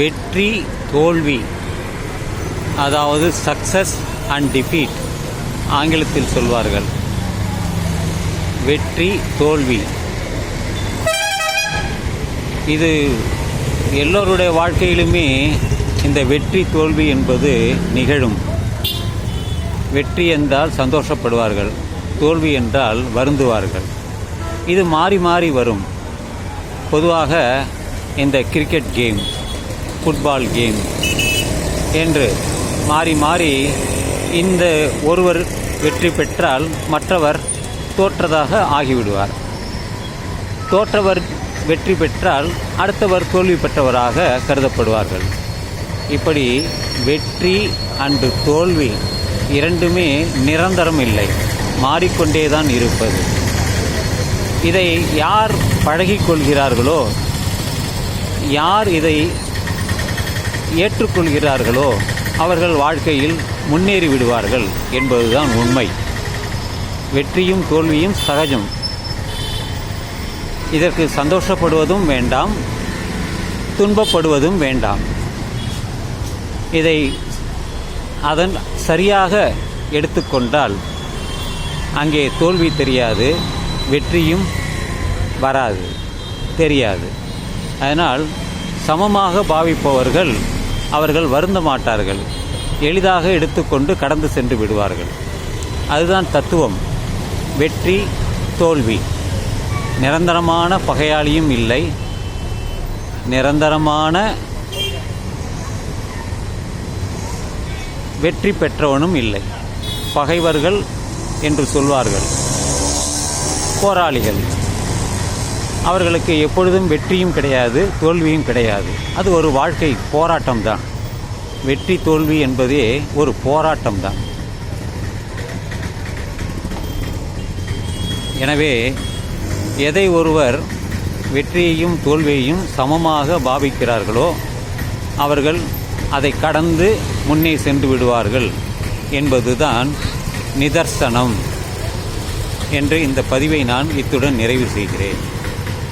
வெற்றி தோல்வி அதாவது சக்சஸ் அண்ட் டிஃபீட் ஆங்கிலத்தில் சொல்வார்கள். வெற்றி தோல்வி. இது எல்லோருடைய வாழ்க்கையிலுமே இந்த வெற்றி தோல்வி என்பது நிகழும். வெற்றி என்றால் சந்தோஷப்படுவார்கள் தோல்வி என்றால் வருந்துவார்கள். இது மாறி மாறி வரும். பொதுவாக இந்த கிரிக்கெட் கேம் ஃபுட்பால் கேம் என்று மாறி மாறி இந்த ஒருவர் வெற்றி பெற்றால் மற்றவர் தோற்றதாக ஆகிவிடுவார். தோற்றவர் வெற்றி பெற்றால் அடுத்தவர் தோல்வி பெற்றவராக கருதப்படுவார்கள். இப்படி வெற்றி அன்று தோல்வி இரண்டுமே நிரந்தரம் இல்லை. மாறிக்கொண்டே தான் இருப்பது. இதை யார் பழகிக்கொள்கிறார்களோ யார் இதை ஏற்றுக்கொள்கிறார்களோ அவர்கள் வாழ்க்கையில் முன்னேறி விடுவார்கள் என்பதுதான் உண்மை. வெற்றியும் தோல்வியும் சகஜம். இதற்கு சந்தோஷப்படுவதும் வேண்டாம் துன்பப்படுவதும் வேண்டாம். இதை அதன் சரியாக எடுத்துக்கொண்டால் அங்கே தோல்வி தெரியாது வெற்றியும் வராது தெரியாது. அதனால் சமமாக பாவிப்பவர்கள் அவர்கள் வருந்த மாட்டார்கள். எளிதாக எடுத்துக்கொண்டு கடந்து சென்று விடுவார்கள். அதுதான் தத்துவம். வெற்றி தோல்வி. நிரந்தரமான பகையாளியும் இல்லை. நிரந்தரமான வெற்றி பெற்றவனும் இல்லை. பகைவர்கள் என்று சொல்வார்கள். போராளிகள். அவர்களுக்கு எப்பொழுதும் வெற்றியும் கிடையாது தோல்வியும் கிடையாது. அது ஒரு வாழ்க்கை போராட்டம் தான் வெற்றி தோல்வி என்பதே ஒரு போராட்டம் தான் எனவே எதை ஒருவர் வெற்றியையும் தோல்வியையும் சமமாக பாவிக்கிறார்களோ அவர்கள் அதை கடந்து முன்னே சென்று விடுவார்கள் என்பதுதான் நிதர்சனம். என்று இந்த பதிவை நான் இத்துடன் நிறைவு செய்கிறேன்.